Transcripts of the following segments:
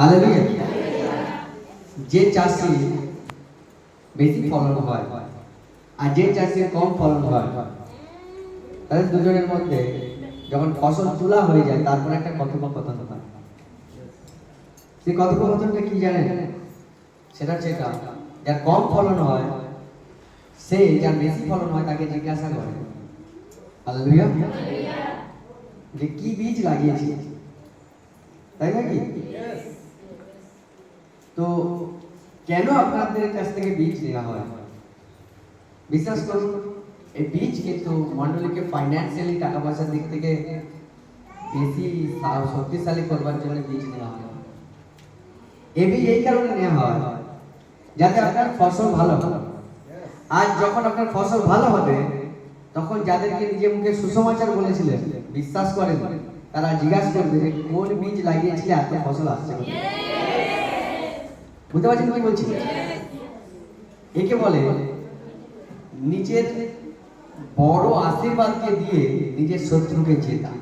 Hallelujah যে চাষি বেশি ফলন হয় আর যে চাষির কম ফলন হয়, তাদের দুজনের মধ্যে যখন ফসল তোলা হয়ে যায় তারপর একটা কথোপকথন হয়। সেই কথোপকথনটা কি জানেন? সেটা হচ্ছে যার কম ফলন হয়, সে যার বেশি ফলন হয়, তাকে জিজ্ঞাসা করে। হালেলুয়া যে কি বীজ লাগিয়েছি? তাই নাকি? তো কেন আপনাদের কাছ থেকে বীজ নেওয়া হয়? বিশ্বাস করুন, এই বীজ কিন্তু মন্ডলীকে ফাইন্যান্সিয়ালি টাকা পয়সার দিক থেকে বেশি শক্তিশালী করবার জন্য বীজ নেওয়া হয়। এই বীজ এই কারণে নেওয়া হয় যাতে আপনার ফসল ভালো হয়। আজ যখন আপনার ফসল ভালো হবে, তখন যাদেরকে নিজে মুখে সুসমাচার বলেছিলেন, বিশ্বাস করেন, তারা জিজ্ঞাসা করবে কোন বীজ লাগিয়েছিলে এত ফসল আসছে? বুঝতে পারছেন কি বলছি? একে বলে নিজের বড় আশীর্বাদকে দিয়ে নিজের শত্রুকে জেতা।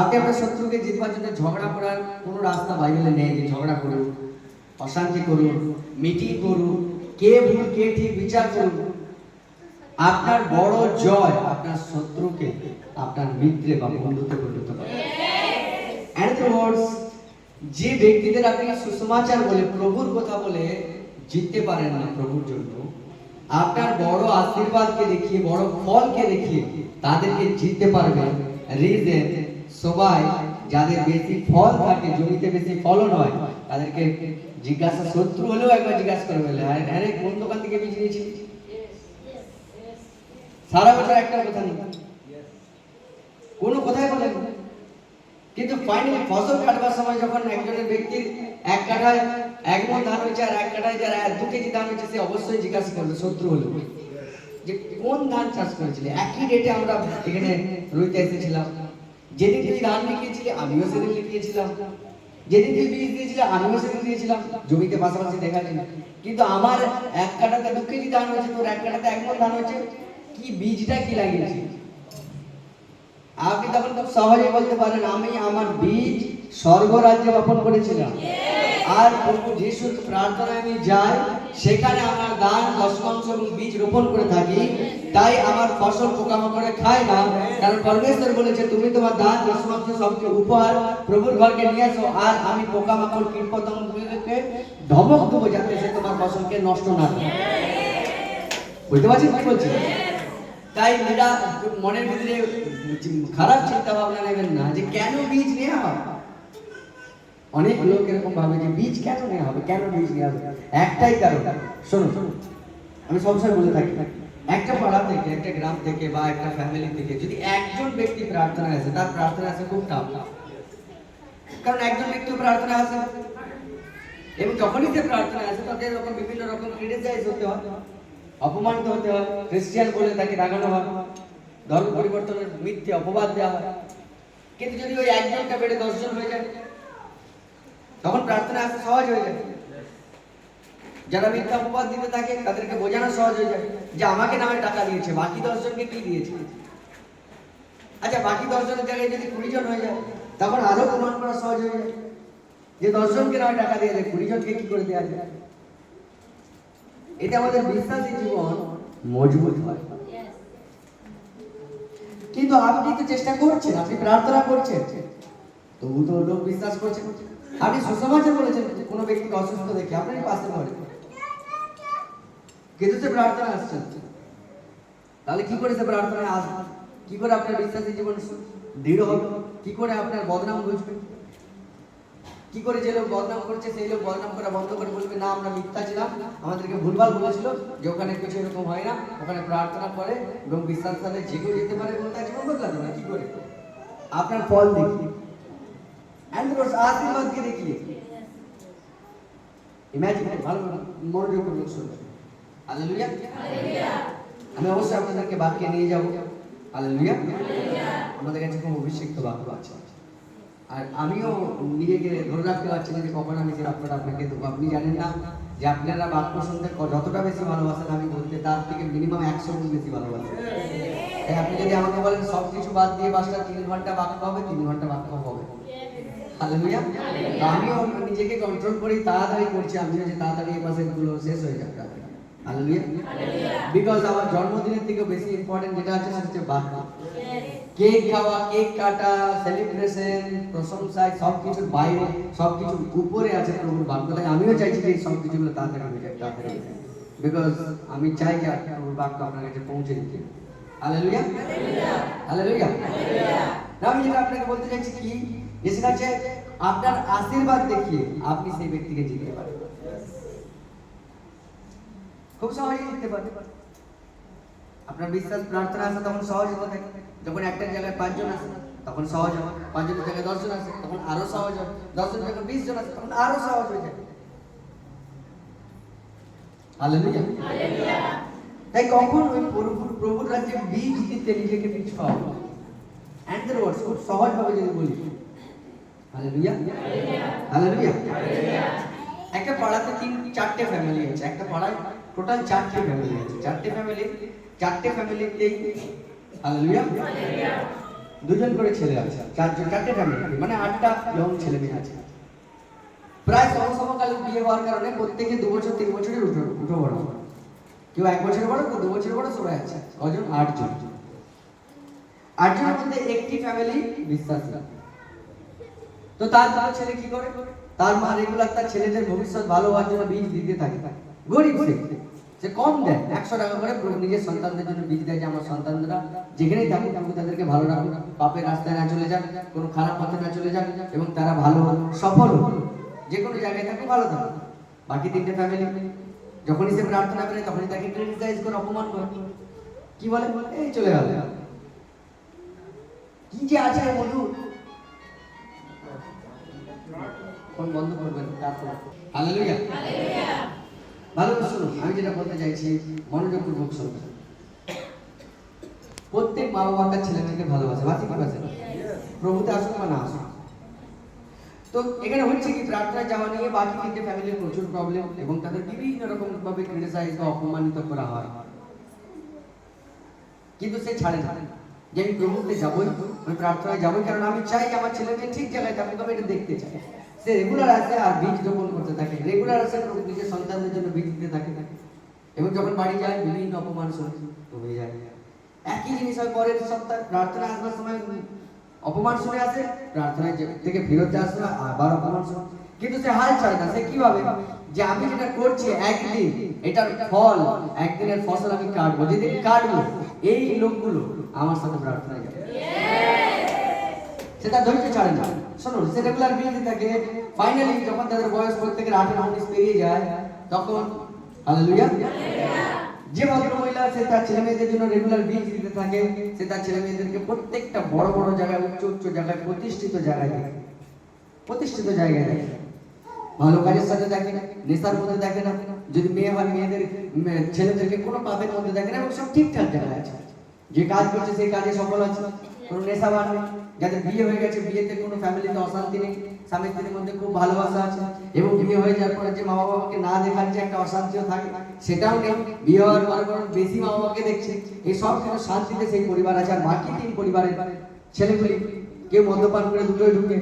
আপনি আপনার শত্রুকে জিতবার জন্য ঝগড়া করার কোনো রাস্তা বাইবেলে নেই যে ঝগড়া করুন অশান্তি করুন মিটিং করুন কে ভুল কে ঠিক বিচার করুন। আপনার বড় জয় আপনার শত্রুকে আপনার মিত্রে বা বন্ধুতে পরিণত করে। Words, যে ব্যক্তিদের আপনি সুসমাচার বলে, প্রভুর কথা বলে জিততে পারেন না প্রভুর জন্য, আপনার বড় আশীর্বাদকে দেখিয়ে, বড় ফলকে দেখিয়ে তাদেরকে জিততে পারবেন রিজেন সবাই যাদের বেশি ফল থাকে, জমিতে বেশি ফলন হয় তাদেরকে জিজ্ঞাসা শত্রু হলেও একবার জিজ্ঞাসা করে বলে আরে আরে কোন দোকান থেকে বীজ নিয়েছিস সারা বছর একটা কথা নেই। কোনো কথাই বলেন। কিন্তু ফাইনালি ফসল কাটবার সময় যখন একজনের ব্যক্তির এক কাঠায় এক মন ধান হয়েছে আর এক কাঠায় যারা দু কেজি ধান হয়েছে, সে অবশ্যই জিজ্ঞাসা করবে শত্রু হলো যে কোন ধান চাষ করেছিলে? একই ডেটে আমরা এখানে রইতে এসেছিলাম। যেদিন তুই ধান লিখিয়েছিলি, আমিও সেদিন লিখিয়েছিলাম। যেদিন তুই বীজ দিয়েছিলে, আমিও সেদিন দিয়েছিলাম। জমিতে পাশাপাশি দেখা যায় কিন্তু আমার এক কাঠাতে দু কেজি ধান হয়েছে, তোর এক কাঠাতে এক মন ধান হয়েছে। কি বীজটা কি লাগিয়েছিস? আপনি তখন খুব সহজে বলতে পারেন, আমি আমার বীজ স্বর্গরাজ্যে বপন করেছিলাম। আর প্রভু যিশুর প্রার্থনায় আমি যাই, সেখানে আমার দান, দশমাংশ এবং বীজ রোপণ করে থাকি। তাই আমার ফসল পোকামাকড়ে খায় না, কারণ পরমেশ্বর বলেছে, তুমি তোমার দান, দশমাংশ সবকে উপহার প্রভুর ঘরকে নিয়ে আসো আর আমি পোকামাকড় কীট পতঙ্গকে ধমক দেবো যাতে সে তোমার ফসলকে নষ্ট না করে। বুঝতে পারছি কি বলছি? তাই মেয়েরা মনের ভিতরে খারাপ চিন্তা ভাবনা নেবেন না যে কেন বীজ নেওয়া হবে? অনেক লোক এরকম ভাবে যে বীজ কেন নেওয়া হবে? কেন বীজ নেওয়া হবে? একটাই কারণ। শোনো শোনো। আমি সবসময় বলে থাকি, একটা পাড়া থেকে, একটা গ্রাম থেকে বা একটা ফ্যামিলি থেকে যদি একজন ব্যক্তি প্রার্থনা আসে তার প্রার্থনা আসে খুব টাফ। কারণ একজন ব্যক্তি প্রার্থনা আসে এবং যখনই সে প্রার্থনা আসে তাদের এরকম বিভিন্ন রকম ক্রিটিসাইজ হতে হয়। অপমানিত হতে হয় খ্রিস্টিয়ান বলে তাকে রাগানো হয়, ধর্ম পরিবর্তনের মিথ্যে অপবাদ দেওয়া হয়। কিন্তু যদি ওই একজনটা বেড়ে দশজন হয়ে যায়, তখন প্রার্থনা আসতে সহজ হয়ে যায়। যারা মিথ্যা অপবাদ দিতে থাকে, তাদেরকে বোঝানো সহজ হয়ে যায় যে আমাকে নামে টাকা দিয়েছে, বাকি দশজনকে কি দিয়েছে? আচ্ছা বাকি দশজনের জায়গায় যদি কুড়ি জন হয়ে যায়, তখন আরও প্রমাণ করা সহজ হয়ে যায়। যে দশজনকে নামে টাকা দিয়ে দেয় কুড়ি জনকে কি করে দেওয়া যায়? এতে আমাদের বিশ্বাসী জীবন মজবুত হয়। কিন্তু আপনি তো চেষ্টা করছেন? আপনি প্রার্থনা করছেন? তবু তো লোক বিশ্বাস করছে আপনি সুসমাচার বলেছেন কোনো ব্যক্তিকে অসুস্থ দেখে আপনারই পাশে ঘরে কিন্তু সে প্রার্থনা আসছেন তাহলে কি করে সে প্রার্থনা আসবে? কি করে আপনার বিশ্বাসী জীবন দৃঢ় হবে? কি করে আপনার বদনাম বুঝবে কি করে যে লোক বদনাম করছে সেই লোক বদনাম করা বন্ধ করে বলবে না আমরা মিথ্যা ছিলাম। আমাদেরকে ভুলভাল বলেছিল যে ওখানে কিছু এরকম হয় না ওখানে প্রার্থনা করে এবং বিশ্বাস সাথে যে কেউ যেতে পারে এবং তার জীবন বদলাতে পারে কি করে? আপনার ফল দেখি। অ্যান্ড্রোস আশীর্বাদকে দেখিয়ে। ইমাজিন ভালো মনোযোগ করে শুনবে হালেলুয়া আমি অবশ্যই আপনাদেরকে বাক্যে নিয়ে যাব। হালেলুয়া আমাদের কাছে খুব অভিষিক্ত বাক্য আছে। আর আমিও নিজেকে ধরে রাখতে পারছি না যে কখন আমি সে বাক্যটা আপনাকে দেবো। আপনি জানেন না যে আপনারা বাক্য শুনতে যতটা বেশি ভালোবাসেন আমি বলতে তার থেকে মিনিমাম একশো গুণ বেশি ভালোবাসেন তাই আপনি যদি আমাকে বলেন সব কিছু বাদ দিয়ে বাসটা তিন ঘণ্টা বাক্য হবে তিন ঘণ্টা বাক্য হবে? হালেলুয়া আমিও নিজেকে কন্ট্রোল করি তাড়াতাড়ি করছি আমি যে তাড়াতাড়ি এই গুলো শেষ হয়ে যাবে হালেলুয়া বিকজ আমার জন্মদিনের থেকে বেশি ইম্পর্টেন্ট যেটা আছে সেটা হচ্ছে বার্থডে কেক খাওয়া কেক কাটা সেলিব্রেশন প্রশংসা সব কিছুর বাইরে সব কিছুর উপরে আছে প্রভুর বাক্য তাই আমিও চাইছি যে এই সব কিছুগুলো তাড়াতাড়ি হয়ে যায়। তাড়াতাড়ি বিকজ আমি চাই যে প্রভুর বাক্য আপনার কাছে পৌঁছে দিতে। হালেলুয়া হালেলুয়া না আমি যেটা আপনাকে বলতে চাইছি কি যে সেটা হচ্ছে আপনার আশীর্বাদ দেখিয়ে আপনি সেই ব্যক্তিকে জিততে পারেন। খুব সহজেই জিততে পারেন। আপনার বিশ্বাস প্রার্থনা আসে তখন সহজ হতে থাকে। যখন একটা জায়গায় পাঁচজন আসে তখন সহজ হয় পাঁচজনের জায়গায় দশজন আসে তখন আরও সহজ হয় দশজন জায়গায় বিশ জন আসে তখন আরও সহজ হয়ে যায় তাই কখন ওই প্রভুর রাজ্যে বীজ দিতে নিজেকে বীজ পাওয়া অ্যান্ড দ্য ওয়ার্ডস খুব সহজভাবে যদি বলি। হালেলুয়া। হালেলুয়া। একটা পাড়াতে তিন, চারটে ফ্যামিলি আছে। একটা পাড়ায় টোটাল চারটে ফ্যামিলি আছে। চারটে ফ্যামিলি চারটে ফ্যামিলিতেই দুজন করে ছেলে আছে চারজন চারটে ফ্যামিলি মানে আটটা ইয়ং ছেলে মেয়ে আছে। প্রায় সমসমকালীন বিয়ে হওয়ার কারণে প্রত্যেকে দু বছর, তিন বছরের উঠো উঠো বড় কেউ এক বছর বড়, কেউ দু বছর বড়, সবাই আছে। কজন? আটজন। আটজনের মধ্যে একটি ফ্যামিলি বিশ্বাস। তো তার তার ছেলে কি করে? তার মা রেগুলার তার ছেলেদের ভবিষ্যৎ ভালো হওয়ার জন্য বীজ দিতে থাকে। গরিব সে কম দেয়। একশো টাকা করে নিজের সন্তানদের জন্য বীজ দেয় যে আমার সন্তানরা। যেখানেই থাকুক আমি তাদেরকে ভালো রাখুক। পাপের রাস্তায় না চলে যাক, কোনো খারাপ পথে না চলে যাক, এবং তারা ভালো সফল হোক। যে কোনো জায়গায় থাকুক, ভালো থাকুক। বাকি তিনটে ফ্যামিলি যখনই সে প্রার্থনা করে, তখনই তাকে ক্রিটিসাইজ করে, অপমান করে। কি বলে? এই চলে গেল। কি যে আছে ফোন বন্ধ করবেন, তারপর। হালেলুয়া আমি যেটা বলতে চাইছি মনোযোগ পূর্বক শুনুন প্রত্যেক মা বাবা তার ভালোবাসে বাসে কি বাসে প্রভুতে আসুক বা না আসুক। তো এখানে হচ্ছে কি, প্রার্থনা যাওয়া নিয়ে বাকি ফ্যামিলির প্রচুর প্রবলেম এবং তাদের বিভিন্ন রকম ভাবে ক্রিটিসাইজ বা অপমানিত করা হয়। কিন্তু সে ছাড়ে না। যে আমি প্রভুতে যাবই, আমি প্রার্থনায় যাবই কারণ আমি চাই আমার ছেলে মেয়ে ঠিক জায়গায় থাকুক, আমি এটা দেখতে চাই। সে রেগুলার আসে আর বীজ রোপণ করতে থাকে। রেগুলার আসে নিজের সন্তানদের জন্য বীজ দিতে থাকে এবং যখন বাড়ি যায়, বিভিন্ন অপমান হয়ে যায়। একই জিনিস হয় পরের সপ্তাহ, প্রার্থনা আসবার সময় অপমান শুনে আসে, প্রার্থনায় থেকে ফেরত আসবে আবার অপমান শুনে। কিন্তু সে হাল ছাড়ে না। সে কি ভাবে যে আমি যেটা করছি একদিন, এটার ফল, একদিনের ফসল আমি কাটবো, যেদিন কাটবো, এই লোকগুলো আমার সাথে প্রার্থনা যাবে। সেটা ধৈর্য ছাড়ে না। শুনুন সে রেগুলার বিরতি থাকে। ফাইনালি যখন তাদের বয়স প্রত্যেকের আঠেরো উনিশ পেরিয়ে যায়, তখন হালেলুয়া যে ভদ্র মহিলা সে তার ছেলে মেয়েদের জন্য রেগুলার বিল দিতে থাকে, সে তার ছেলে মেয়েদেরকে প্রত্যেকটা বড় বড় জায়গায়, উচ্চ উচ্চ জায়গায়, প্রতিষ্ঠিত জায়গায় দেখে। প্রতিষ্ঠিত জায়গায় দেখে। ভালো কাজের সাথে দেখে না, নেশার মধ্যে দেখে না। যদি মেয়ে হয়, মেয়েদের ছেলেদেরকে কোনো পাপের মধ্যে দেখে না, এবং সব ঠিকঠাক জায়গায় আছে। যে কাজ করছে, সেই কাজে সফল আছে। কোনো যাদের বিয়ে হয়ে গেছে, বিয়েতে কোনো ফ্যামিলিতে অশান্তি নেই। স্বামী স্ত্রীর মধ্যে খুব ভালোবাসা আছে। এবং বিয়ে হয়ে যাওয়ার পরে যে মা বাবাকে না দেখার যে একটা অশান্তিও থাকে, সেটাও নেই। বিয়ে হওয়ার বেশি মা বাবাকে দেখছে। এই সব শান্তিতে সেই পরিবার আছে। আর বাকি তিন পরিবারের ছেলেগুলি কেউ মদ্যপান করে দুটোই ঢুকে,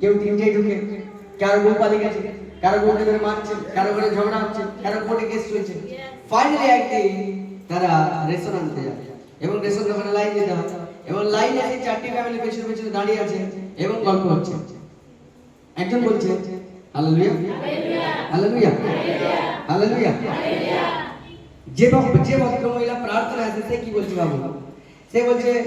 কেউ তিনটেই ঢুকে। কারও বউ পালিয়ে গেছে, কারও বউকে ধরে মারছে, কারও ঘরে ঝগড়া হচ্ছে, কারও কোর্টে কেস চলছে। ফাইনালি একদিন তারা যাবে এবং দোকানে লাইন দিতে হবে এবং লাইনে এই চারটি ফ্যামিলি পেছনে পেছনে দাঁড়িয়ে আছে এবং গল্প হচ্ছে। একজন বলছে, হালেলুয়া। হালেলুয়া। হালেলুয়া। যে ভক- যে ভদ্র মহিলা প্রার্থনা আছে, সে কি বলছে বাবু? সে বলছে,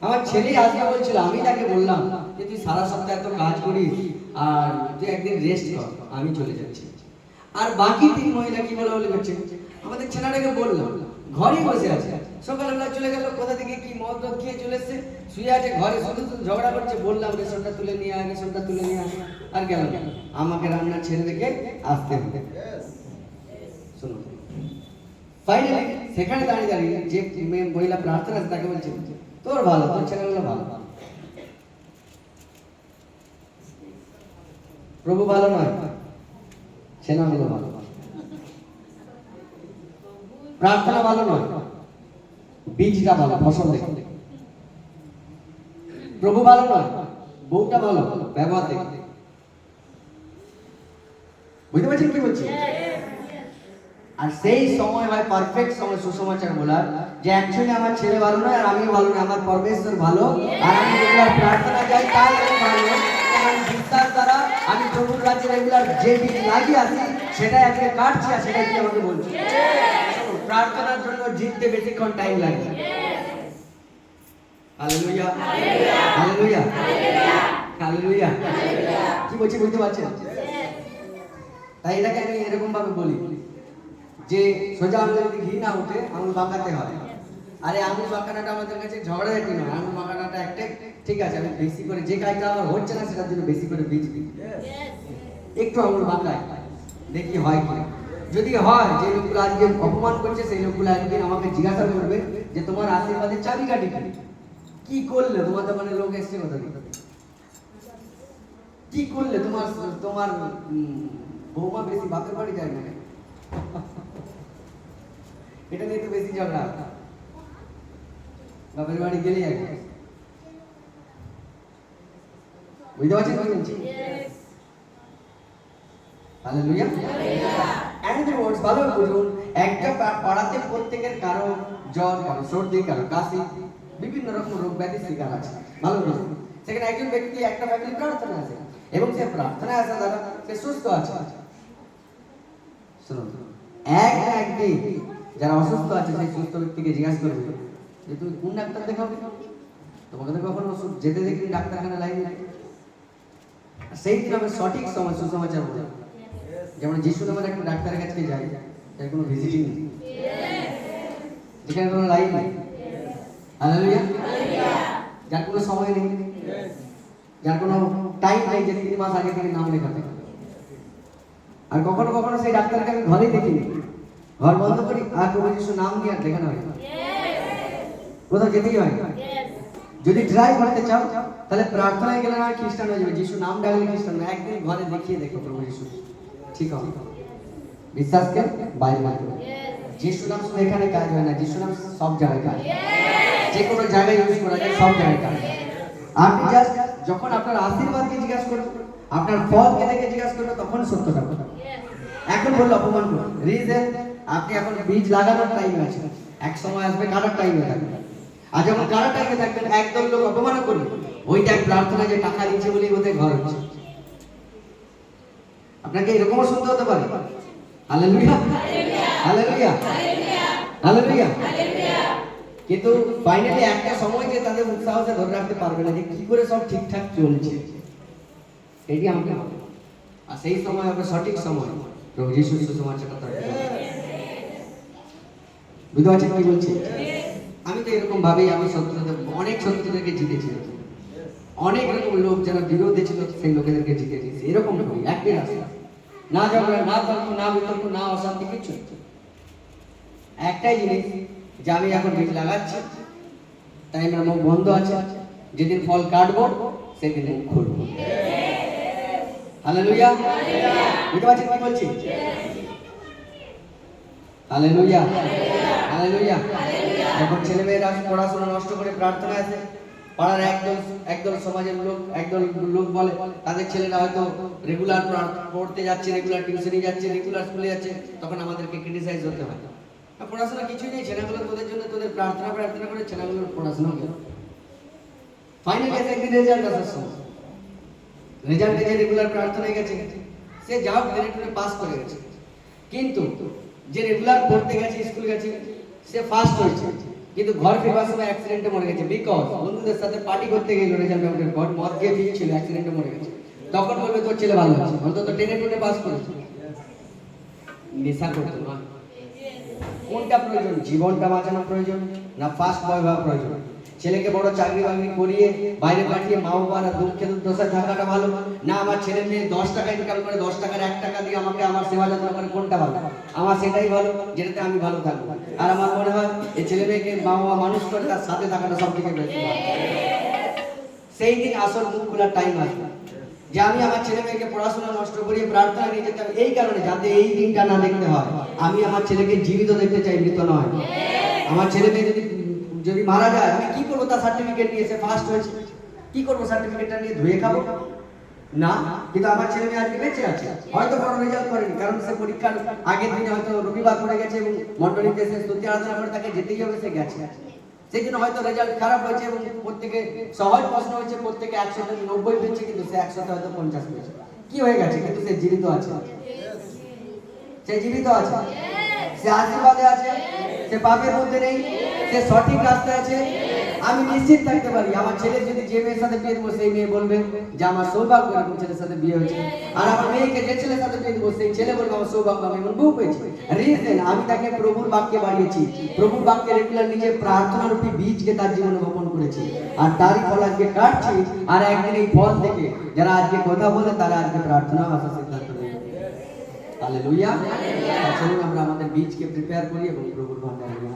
আমার ছেলে আজকে বলছিল, আমি তাকে বললাম যে, তুই সারা সপ্তাহ এত কাজ করিস আর তুই একদিন রেস্ট কর, আমি চলে যাচ্ছি। আর বাকি তিন মহিলা কি বলে বলে করছে আমাদের ছেলেটাকে বললাম, ঘরেই বসে আছে। সকালবেলা চলে গেল, কোথা থেকে কি মদ খেয়ে চলে শুয়ে আছে, ঘরে শুধু ঝগড়া করছে, বললাম, রেশনটা তুলে নিয়ে আয়, রেশনটা তুলে নিয়ে আয়। আর গেল আমাকে রান্নার ছেড়ে দেখে আসতে হবে। ফাইনালি সেখানে দাঁড়িয়ে দাঁড়িয়ে যে মহিলা প্রার্থনা আছে তাকে বলছে, তোর ভালো, তোর ছেলেগুলো ভালো। প্রভু ভালো নয় ছেলেগুলো ভালো। প্রার্থনা ভালো নয়। বীজটা ভালো, ফসল দেখে। প্রভু ভালো নয়, বউটা ভালো, ব্যবহার দেখে। বুঝতে পারছেন কি বলছি? আর সেই সময় হয় পারফেক্ট সময়, সুসমাচার বলার, যে অ্যাকচুয়ালি আমার ছেলে ভালো নয়, আর আমিও ভালো নয়, আমার পরমেশ্বর ভালো, আর আমি রেগুলার প্রার্থনা যাই, তাই আমি ভালো দ্বারা আমি প্রভুর রাজ্যে রেগুলার যে বীজ লাগিয়ে সেটাই আজকে কাটছি, আর সেটাই কি আমাকে বলছি? প্রার্থনার জন্য জিততে বেশিক্ষণ টাইম লাগে। হালেলুয়া হালেলুয়া হালেলুয়া কি বলছি বুঝতে পারছেন? তাই এটাকে আমি এরকম ভাবে বলি যে সোজা আঙুলে যদি ঘি না উঠে আঙুল বাঁকাতে হয় আরে আঙুল বাঁকানোটা আমাদের কাছে ঝগড়াঝাটি নয় আঙুল বাঁকানোটা একটাই ঠিক আছে আমি বেশি করে যে কাজটা আমার হচ্ছে না সেটার জন্য বেশি করে বীজ দিই। একটু আঙুল বাঁকায় দেখি হয় কি যদি হয় যে লোকগুলো আজকে অপমান করছে সেই লোকগুলো একদিন আমাকে জিজ্ঞাসা করবে যে তোমার আশীর্বাদের চাবিকাঠি কি? কি করলে? তোমার দোকানে লোক এসছে কথা দিতে কি করলে? তোমার তোমার উম, বৌমা বেশি বাপের বাড়ি যায় না কেন? এটা নিয়ে তো বেশি ঝগড়া। বাপের বাড়ি গেলে আর কি। বুঝতে পারছেন? কি বলছি হালেলুয়া এন্ড ওয়ার্ডস বুঝুন একটা পাড়াতে প্রত্যেকের কারও জ্বর, কারও সর্দি, কারও কাশি, বিভিন্ন রকম রোগ ব্যাধি শিকার আছে। ভালো বুঝুন। সেখানে একজন ব্যক্তি একটা ফ্যামিলি প্রার্থনা আছে এবং সে আছে সে সুস্থ আছে। শুনুন, এক একদিন যারা অসুস্থ আছে, সেই সুস্থ ব্যক্তিকে জিজ্ঞাসা করবে যে, তুমি কোন ডাক্তার দেখাবে তোমাকে তো কখনো ওষুধ যেতে দেখিনি, ডাক্তারখানা লাইনে। সেই দিন আমি সঠিক সময়, সুসমাচার বলে যেমন যিশু নামের একটা ডাক্তারের কাছে যাই যার কোনো ভিজিটিং নেই। যেখানে কোনো লাইন নেই। যার কোনো সময় নেই। যার কোনো টাইম নেই যে তিন মাস আগে থেকে নাম লেখাতে। আর কখনো কখনো সেই ডাক্তারকে আমি ঘরেই দেখিনি। ঘর বন্ধ করি, আর প্রভু যিশু নাম নিয়ে আর দেখানো হয়। কোথাও যেতেই হয়। যদি ট্রাই করতে চাও, তাহলে প্রার্থনায় গেলে না খ্রিস্টান হয়ে যাবে। যিশু নাম ডাকলে খ্রিস্টান। একদিন ঘরে দেখিয়ে দেখো প্রভু যিশু। ঠিক হবে। বিশ্বাসকে বাইরে বার যিশু নাম শুধু এখানে কাজ হয় না। যিশু নাম সব জায়গায় কাজ যে কোনো জায়গায় ইউজ করা যায়, সব জায়গায় কাজ আপনি জাস্ট যখন আপনার আশীর্বাদকে জিজ্ঞাসা করবেন, আপনার ফলকে দেখে জিজ্ঞাসা করবে তখন সত্যটা কথা এখন বলল, অপমান করুন রিজন আপনি এখন বীজ লাগানোর টাইম আছে এক সময় আসবে কাটার টাইমে থাকবে। আর যখন কাটার টাইমে থাকবেন, একদল লোক অপমান করবে। ওইটা এক প্রার্থনা যে টাকা দিচ্ছে বলেই বোধহয় ঘর হচ্ছে। আপনাকে এরকমও শুনতে হতে পারে? কিন্তু ফাইনালি একটা সময় যে তাদের উৎসাহটা ধরে রাখতে পারবে না যে কি করে সব ঠিকঠাক চলছে। এটি হবে। আর সেই সময় হবে সঠিক সময়। প্রভু যিশু সুসমাচারটা তার বুঝতে পারছেন কি বলছি? আমি তো এরকম ভাবেই আমি শত্রুদের, অনেক শত্রুদেরকে জিতেছি। অনেক রকম লোক যারা বিরোধী ছিল, সেই লোকেদেরকে জিতেছি। এরকম একই রাস্তা। না ঝগড়া না তর্ক না বিতর্ক না অশান্তি কিছু একটাই জিনিস যে আমি এখন বীজ লাগাচ্ছি তাই আমার মুখ বন্ধ আছে যেদিন ফল কাটবো সেদিন মুখ খুলবো। হালেলুয়া বুঝতে পারছেন কি বলছি? হালেলুয়া হালেলুয়া যখন ছেলেমেয়েরা পড়াশোনা নষ্ট করে প্রার্থনা আছে। পাড়ার একদল একদল সমাজের লোক, একদল লোক বলে, তাদের ছেলেরা হয়তো রেগুলার পড়তে যাচ্ছে রেগুলার টিউশনে যাচ্ছে রেগুলার স্কুলে যাচ্ছে, তখন আমাদেরকে ক্রিটিসাইজ হতে হয়। পড়াশোনা কিছুই নেই, ছেলেগুলো তোদের জন্য তোদের প্রার্থনা প্রার্থনা করে ছেলেগুলোর পড়াশোনা করে ফাইনালি এসে একদিন রেজাল্ট আসার সময় রেজাল্টে যে রেগুলার প্রার্থনায় গেছে। সে যা হোক মেরিটে পাস করে গেছে। কিন্তু যে রেগুলার পড়তে গেছে স্কুল গেছে, সে ফার্স্ট হয়েছে। কিন্তু ঘর ফেরবার সময় অ্যাক্সিডেন্টে মরে গেছে বিকজ বন্ধুদের সাথে পার্টি করতে গিয়ে রেজাল্ট পেমেন্টের পর মদ দিয়ে দিচ্ছিল অ্যাক্সিডেন্টে মরে গেছে। তখন বলবে, তোর ছেলে ভালো আছে। অন্তত টেনে টুনে পাস করেছে। নেশা করতো না কোনটা প্রয়োজন? জীবনটা বাঁচানো প্রয়োজন না ফার্স্ট বয় হওয়া প্রয়োজন? ছেলেকে বড় চাকরি বাকরি করিয়ে বাইরে পাঠিয়ে মা বাবারা দুঃখে দুর্দশায় থাকাটা ভালো? না, আমার ছেলে মেয়ে দশ টাকা ইনকাম করে, দশ টাকার এক টাকা দিয়ে আমাকে আমার সেবা যত্ন করে, কোনটা ভালো? আমার সেটাই ভালো, যেটাতে আমি ভালো থাকব। আর আমার মনে হয় এই ছেলে মেয়েকে মা বাবা মানুষ করে, তার সাথে থাকাটা সব থেকে বেশি সেই দিন আসল মুখ খোলার টাইম আসবে। যে আমি আমার ছেলে মেয়েকে পড়াশোনা নষ্ট করিয়ে প্রার্থনা নিয়ে যেতাম এই কারণে যাতে এই দিনটা না দেখতে হয়। আমি আমার ছেলেকে জীবিত দেখতে চাই, মৃত নয়। আমার ছেলে মেয়ে যদি যদি মারা যায়, আমি কি করব? তার সার্টিফিকেট নিয়ে এসে ফার্স্ট হয়েছে। কি করব সার্টিফিকেটটা নিয়ে? ধুয়ে খাব? না, কিন্তু আমার ছেলে মেয়ে আজকে বেঁচে আছে। হয়তো বড় রেজাল্ট করেনি, কারণ সে পরীক্ষার আগের দিনে হয়তো রবিবার পড়ে গেছে এবং মন্ডলীতে সে স্তুতি আরাধনা করে তাকে যেতেই হবে, সে গেছে। সেই জন্য হয়তো রেজাল্ট খারাপ হয়েছে এবং প্রত্যেকে সহজ প্রশ্ন হয়েছে, প্রত্যেকে একশোতে নব্বই পেয়েছে, কিন্তু সে একশোতে হয়তো পঞ্চাশ পেয়েছে। কি হয়ে গেছে? কিন্তু সে জীবিত আছে। সে জীবিত আছে। সে আশীর্বাদে আছে। সে পাপের মধ্যে নেই, সে সঠিক রাস্তায় আছে। আমি নিশ্চিত থাকতে পারি, আমার ছেলে যদি যে মেয়ের সাথে বিয়ে দেবো, সেই মেয়ে বলবে যে আমার সৌভাগ্য এরকম ছেলের সাথে বিয়ে হয়েছে। আর আমার মেয়েকে যে ছেলের সাথে বিয়ে দেবো, সেই ছেলে বলবে, আমার সৌভাগ্য, আমি এমন বউ পেয়েছি রিজন আমি তাকে প্রভুর বাক্যে বাড়িয়েছি। প্রভুর বাক্যে রেগুলার নিজে প্রার্থনা রূপী বীজকে তার জীবনে বপন করেছি। আর তারই ফল আজকে কাটছি, আর একদিন এই ফল থেকে যারা আজকে কথা বলে, তারা আজকে প্রার্থনা আসা সিদ্ধান্ত হালেলুয়া চলুন আমরা আমাদের বীজকে প্রিপেয়ার করি এবং প্রভুর ভান্ডারে নিয়ে আসি